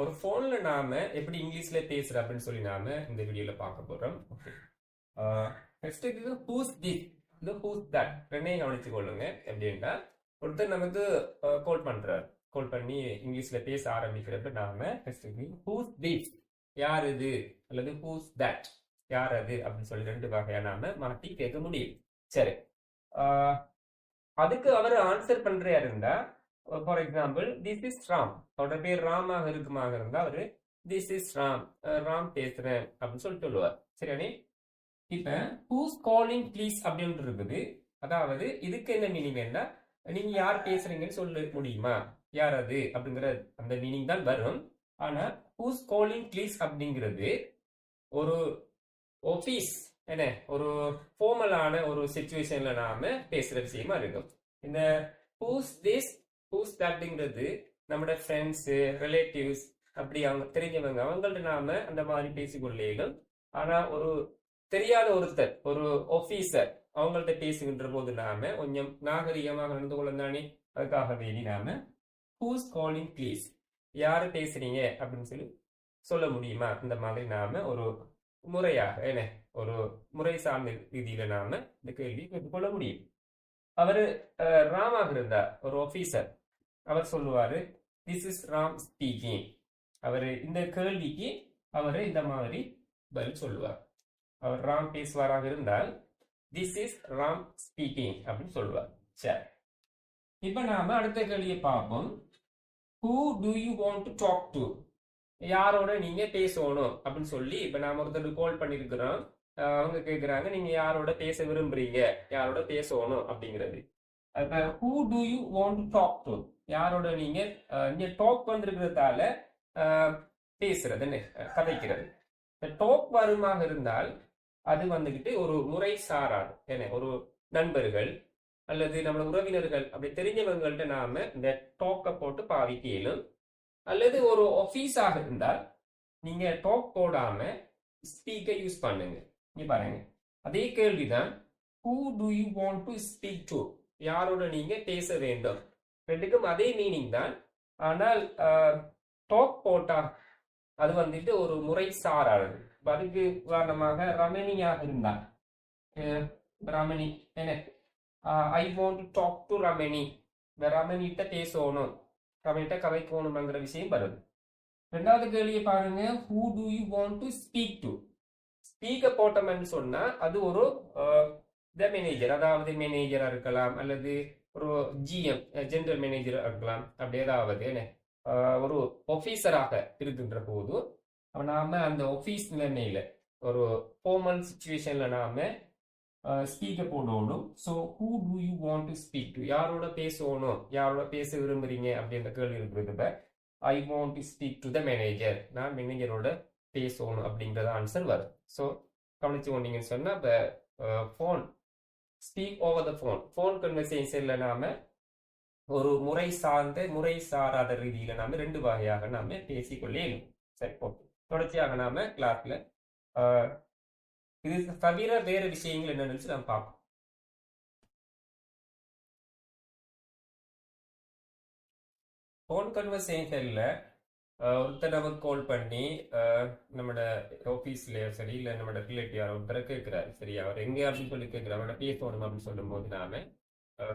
ஒரு போன்ல நாம எப்படி இங்கிலீஷ்ல பேசுற அப்படின்னு சொல்லி நாம இந்த வீடியோல பார்க்க போறோம். நெக்ஸ்ட் இது ஹூஸ் திஸ் இது ஹூஸ் தட் ரெண்டையும் கவனிச்சு கொள்ளுங்க. எப்படின்னா ஒருத்தர் நமக்கு கால் பண்றாரு. கால் பண்ணி இங்கிலீஷ்ல பேச ஆரம்பிக்கிறப்ப நாம நெக்ஸ்ட் ஹூஸ் திஸ் யார் இது? அல்லது ஹூஸ் தட் யார் அது? அப்படின்னு சொல்லி ரெண்டு வகையா நாம மாத்தி கேட்க முடியும். சரி. அதுக்கு அவர் ஆன்சர் பண்றியா இருந்தா for example this is Ram அவரோட பேர் ராமாக இருக்குமாக இருந்தால் அவர் திஸ் இஸ் ராம் ராம் பேசுறேன். அப்படின்னு சொல்லிட்டு சொல்லுவார். சரியானே இப்போ ஹூஸ் காலிங் ப்ளீஸ் அப்படின்ட்டு இருக்குது. அதாவது இதுக்கு என்ன மீனிங் என்ன நீங்க யார் பேசுறீங்கன்னு சொல்ல முடியுமா? யார் அது? அப்படிங்கிற அந்த மீனிங் தான் வரும். ஆனா ஹூஸ் காலிங் ப்ளீஸ் அப்படிங்கிறது ஒரு ஆஃபீஸ் என்ன? ஒரு ஃபார்மலான ஒரு சுச்சுவேஷன்ல நாம பேசுற விஷயமா இருக்கும். இந்த ஹூஸ் திஸ் ஹூஸ் தட்டுங்கிறது நம்மளோட ஃப்ரெண்ட்ஸு ரிலேட்டிவ்ஸ் அப்படி அவங்க தெரிஞ்சவங்க அவங்கள்ட்ட நாம அந்த மாதிரி பேசிக்கொள்ளீர்கள் ஆனா ஒரு தெரியாத ஒருத்தர் ஒரு ஆஃபீஸர் அவங்கள்ட்ட பேசுகின்ற போது நாம கொஞ்சம் நாகரிகமாக நடந்து கொள்ளந்தானே? அதுக்காக வேண்டி நாம ஹூஸ் காலிங் ப்ளீஸ் யார் பேசுறீங்க? அப்படின்னு சொல்லி சொல்ல முடியுமா? இந்த மாதிரி நாம ஒரு முறையாக என்ன? ஒரு முறை சார்ந்த ரீதியில நாம இந்த கேள்வி கேட்டுக்கொள்ள முடியும். அவரு ராமாக இருந்தார் ஒரு ஆபீசர் அவர் சொல்லுவாரு திஸ் இஸ் ராம் ஸ்பீக்கிங் அவர் இந்த கேள்விக்கு அவர் இந்த மாதிரி பதில் சொல்லுவார். அவர் ராம் பேசுவாராக இருந்தால் திஸ் இஸ் ராம் ஸ்பீக்கிங் அப்படின்னு சொல்லுவார். சரி. இப்ப நாம அடுத்த கேள்வியை பார்ப்போம். Who do you want to talk to யாரோட நீங்க பேசணும் அப்படின்னு சொல்லி இப்ப நாம ஒருத்தர் கால் பண்ணிருக்கிறோம். அவங்க கேக்குறாங்க நீங்க யாரோட பேச விரும்புறீங்க? யாரோட பேசணும்? அப்படிங்கிறது. இப்போ who do you want to talk to யாரோட நீங்க இங்க டாக் வந்திருக்கிறதால பேசுறது என்ன அஹ், கதைக்கிறது. டாக் வருமாக இருந்தால் அது வந்துகிட்டு ஒரு முறை சாராது. என்ன ஒரு நண்பர்கள் அல்லது நம்மளோட உறவினர்கள் அப்படி தெரிஞ்சவங்கள்ட்ட நாம இந்த டாக்கை போட்டு பாவிக்க இயலும் அல்லது ஒரு ஆஃபீஸாக இருந்தால் நீங்க டாக் போடாம ஸ்பீக்கை யூஸ் பண்ணுங்க. இங்க பாருங்க. அதே கேள்விதான் who do you want to speak to யாரோட நீங்க பேச வேண்டும்? ரெண்டுக்கும் அதே மீனிங் தான். ஆனால் டாக் போட்டா அது வந்துட்டு ஒரு முறை சாரானது அதுக்கு உதாரணமாக ரமணியாக இருந்தால் Ramani I want to talk to Ramani. ரமணிட்ட பேசணும். ரமணிட்ட கதைக்கணுங்கிற விஷயம் வருது. ரெண்டாவது கேள்வியை பாருங்க. Who do you want to speak to ஸ்பீக்க போட்டோம்னு சொன்னா அது ஒரு த மேனேஜர் அதாவது மேனேஜரா இருக்கலாம் அல்லது ஒரு ஜிஎம் ஜென்ரல் மேனேஜரா இருக்கலாம். அப்படி ஏதாவது ஒரு ஆஃபீஸராக இருக்கின்ற போது நாம அந்த ஆஃபீஸ் நிலைமையில ஒரு ஃபார்மல் சுச்சுவேஷன்ல நாம ஸ்பீக்கர் போடணும். So who do you want to speak to யாரோட பேசணும்? யாரோட பேச விரும்புறீங்க? அப்படின்ற கேள்வி இருக்கிறது I want to speak to the manager நான் மேனேஜரோட பேசணும் அப்படின்றத ஆன்சர் வரும். ஸோ கவனிச்சு கொண்டீங்கன்னு சொன்னா இப்போ phone speak over the phone phone கன்வர்சேஷன்ல நாம ஒரு முறை சார்ந்த முறை சாராத ரீதியில நாம ரெண்டு வகையாக நாம பேசிக்கொள்ளே சரி ஓகே. தொடர்ச்சியாக நாம கிளாஸ்ல இது தவிர வேற விஷயங்கள் என்னன்னு சொல்லி நம்ம பார்ப்போம். ஃபோன் கன்வர்சேஷன்ல ஒருத்தர் நமக்கு கால் பண்ணி நம்மளோட ஆஃபீஸ்லயோ சரி இல்லை நம்மளோட ரிலேட்டிவ் யாரோ ஒருத்தரை கேட்கிறாரு. சரி அவர் எங்க அப்படின்னு சொல்லி கேட்கிறார். அவரோட பேசணும் அப்படின்னு சொல்லும்போது நாம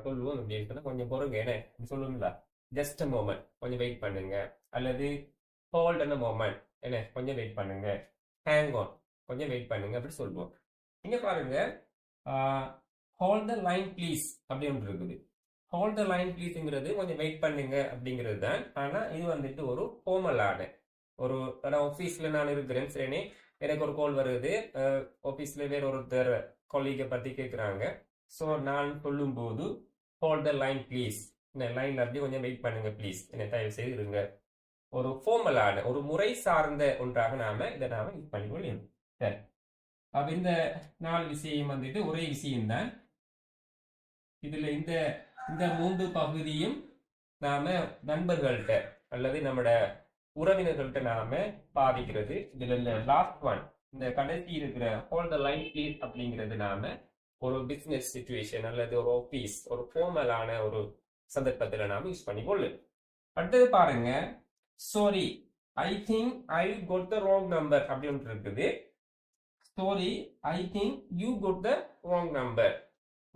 சொல்லுவோம் அப்படின்னு கொஞ்சம் பொறுங்க என்ன? சொல்லுங்களா ஜஸ்ட் அ மோமெண்ட் கொஞ்சம் வெயிட் பண்ணுங்க. அல்லது ஹோல்ட் அ மோமெண்ட் என்ன? கொஞ்சம் வெயிட் பண்ணுங்க. ஹேங் ஆன் கொஞ்சம் வெயிட் பண்ணுங்க அப்படி சொல்லுவோம். இங்க பாருங்க ஹோல்ட் த லைன் ப்ளீஸ் அப்படின்னு இருக்குது. ஹோல்ட் த லைன் ப்ளீஸுங்கிறது கொஞ்சம் வெயிட் பண்ணுங்க அப்படிங்கிறது தான். ஆனால் இது வந்துட்டு ஒரு ஃபார்மலான ஒரு ஆஃபீஸில் நான் இருக்கிறேன் சரினே எனக்கு ஒரு கால் வருது. ஆஃபீஸில் வேற ஒருத்தர் கொலீகை பற்றி கேட்குறாங்க ஸோ நான் சொல்லும்போது ஹோல்ட் த லைன் ப்ளீஸ் இந்த லைனில் அப்படியே கொஞ்சம் வெயிட் பண்ணுங்க ப்ளீஸ் என்ன தயவு செய்து இருங்க. ஒரு ஃபார்மலான ஒரு முறை சார்ந்த ஒன்றாக நாம இதை நாம இது பண்ணிக்கொள்ளணும் சரி. அப்ப இந்த நாலு விஷயம் வந்துட்டு ஒரே விஷயம்தான். இதுல இந்த இந்த மூன்று பகுதியும் நாம நண்பர்கள்ட்ட அல்லது நம்மட உறவினர்கள்ட்ட நாம பாதிக்கிறது இதுல இந்த லாஸ்ட் ஒன் இந்த கடைசி இருக்கிற ஹோல் த லைன் ப்ளீஸ் அப்படிங்கிறது நாம ஒரு பிசினஸ் சுச்சுவேஷன் அல்லது ஒரு ஆஃபீஸ் ஒரு ஃபார்மலான ஒரு சந்தர்ப்பத்தில் நாம யூஸ் பண்ணி கொள்ளு அடுத்தது பாருங்க sorry I think I got the wrong number அப்படின்ட்டு இருக்குது. Sorry I think you got the wrong number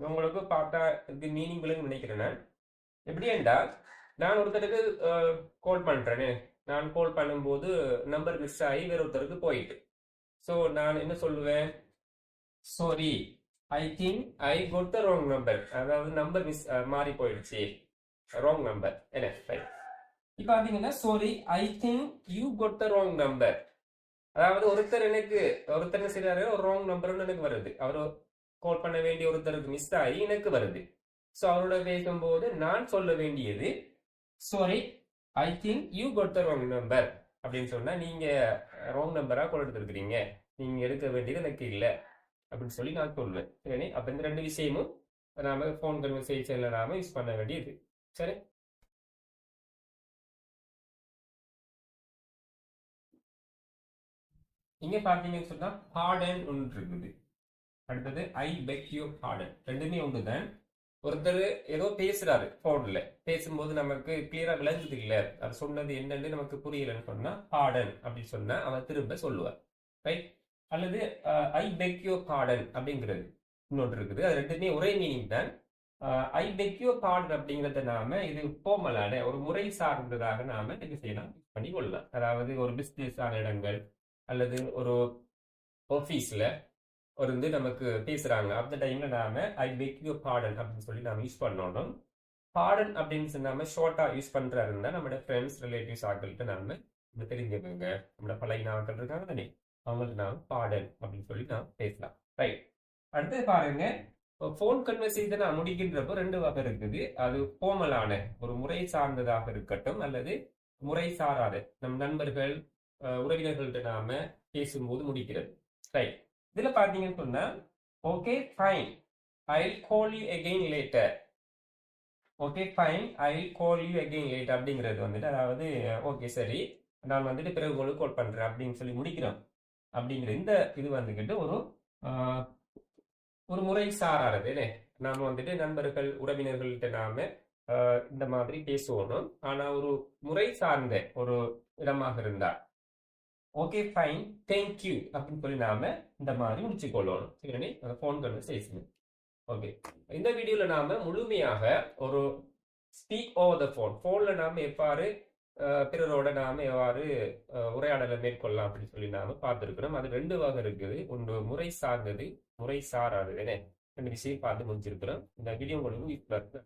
உங்களுக்கு பார்த்தா இது மீனிங் நினைக்கிறேன் நான். எப்படி என்றால் நான் ஒருத்தருக்கு கால் பண்ணுறேனே நான் கால் பண்ணும்போது நம்பர் மிஸ் ஆகி வேற ஒருத்தருக்கு போயிட்டு. ஸோ நான் என்ன சொல்லுவேன்? Sorry I think I got the wrong number அதாவது நம்பர் மிஸ் மாறி போயிடுச்சு. ராங் நம்பர் என்ன? ரைட் இப்போ பார்த்தீங்கன்னா sorry I think you got the wrong number அதாவது ஒருத்தர் எனக்கு ஒருத்தர் என்ன செய்யறாரு ஒரு ராங் நம்பர்னு எனக்கு வருது. அவர் கால் பண்ண வேண்டிய ஒருத்தருக்கு மிஸ் ஆகி எனக்கு வருது. ஸோ அவரோட பேசும்போது நான் சொல்ல வேண்டியது sorry I think you got the wrong number அப்படின்னு சொன்னால் நீங்கள் ராங் நம்பராக கால் எடுத்துருக்கிறீங்க. நீங்கள் எடுக்க வேண்டியது எனக்கு இல்லை. அப்படின்னு சொல்லி நான் சொல்லுவேன் சரி அப்போ இந்த ரெண்டு விஷயமும் நாம் ஃபோன் கன்வர்சேஷனில் நாம யூஸ் பண்ண வேண்டியது. சரி? இங்கே பார்த்தீங்கன்னு சொன்னால் பாடன் ஒன்று இருக்குது. அடுத்தது ஐ பெக் யூ பாடன் ரெண்டுமே ஒன்று தான் ஒருத்தர் ஏதோ பேசுறாரு போன்ல பேசும்போது நமக்கு கிளியரா விளங்குது இல்ல. அவர் சொன்னது என்னன்னு நமக்கு புரியலன்னு சொன்னா பாடன் அப்படின்னு சொன்னா அவர் திரும்ப சொல்லுவார் ரைட் அல்லது ஐ பெக் யூ பாடன் அப்படிங்கிறது இன்னொன்று இருக்குது. அது ரெண்டுமே ஒரே மீனிங் தான். ஐ பெக் யூ பாடன் அப்படிங்கிறத நாம இது போமலான ஒரு முறை சார்ந்ததாக நாம இது செய்யலாம். பண்ணி கொள்ளலாம். அதாவது ஒரு பிசினஸ் ஆன இடங்கள் அல்லது ஒரு ஆஃபீஸில் இருந்து நமக்கு பேசுகிறாங்க அந்த டைமில் நாம ஐ பெக் யூ பாடன் அப்படின்னு சொல்லி நாம் யூஸ் பண்ணணும். பாடன் அப்படின்னு சொன்னாம ஷார்ட்டாக யூஸ் பண்றா இருந்தால் நம்மளோட ஃப்ரெண்ட்ஸ் ரிலேட்டிவ்ஸ் ஆக்கள்கிட்ட நம்ம தெரிஞ்சுக்கோங்க. நம்மளோட பழைய நாட்கள் இருக்காங்க தானே? அவங்களுக்கு நாம் பாடன் அப்படின்னு சொல்லி நாம் பேசலாம். ரைட் அடுத்து பாருங்க. ஃபோன் கன்வர்சேஷன் நான் முடிக்கின்றப்போ ரெண்டு வகை இருக்குது. அது ஃபோமலான ஒரு முறை சார்ந்ததாக இருக்கட்டும் அல்லது முறை சாராத நம் நண்பர்கள் உறவினர்கள்ட்ட நாம பேசும்போது முடிக்கிறது. ரைட் இதுல பாத்தீங்கன்னு சொன்னா okay fine I call you again later okay fine I call you again later அப்படிங்கிறது வந்துட்டு அதாவது ஓகே சரி. நான் வந்துட்டு பிறகு உங்களுக்கு கால் பண்றேன் அப்படின்னு சொல்லி முடிக்கிறோம். அப்படிங்கிற இந்த இது வந்துக்கிட்டு ஒரு ஒரு முறை சாராது நாம வந்துட்டு நண்பர்கள் உறவினர்கள்ட்ட நாம இந்த மாதிரி பேசுவோம். ஆனா ஒரு முறை சார்ந்த ஒரு இடமாக இருந்தா ஓகே ஃபைன் தேங்க்யூ அப்படின்னு சொல்லி நாம இந்த மாதிரி முடிச்சுக்கொள்ளணும். சரி அந்த ஃபோன் கன்வர்சேஷன் ஓகே இந்த வீடியோல நாம முழுமையாக ஒரு ஸ்பீக் ஓவர் த ஃபோன் ஃபோன்ல நாம எவ்வாறு பிறரோட நாம எவ்வாறு உரையாடலை மேற்கொள்ளலாம் அப்படின்னு சொல்லி நாம பார்த்துருக்கிறோம். அது ரெண்டு வகை இருக்குது. ஒன்று முறை சார்ந்தது முறை சாராதது. என்ன? ரெண்டு விஷயம் பார்த்து முடிஞ்சிருக்கிறோம் இந்த வீடியோ உங்களுக்கு யூஸ்ஃபுல்லாக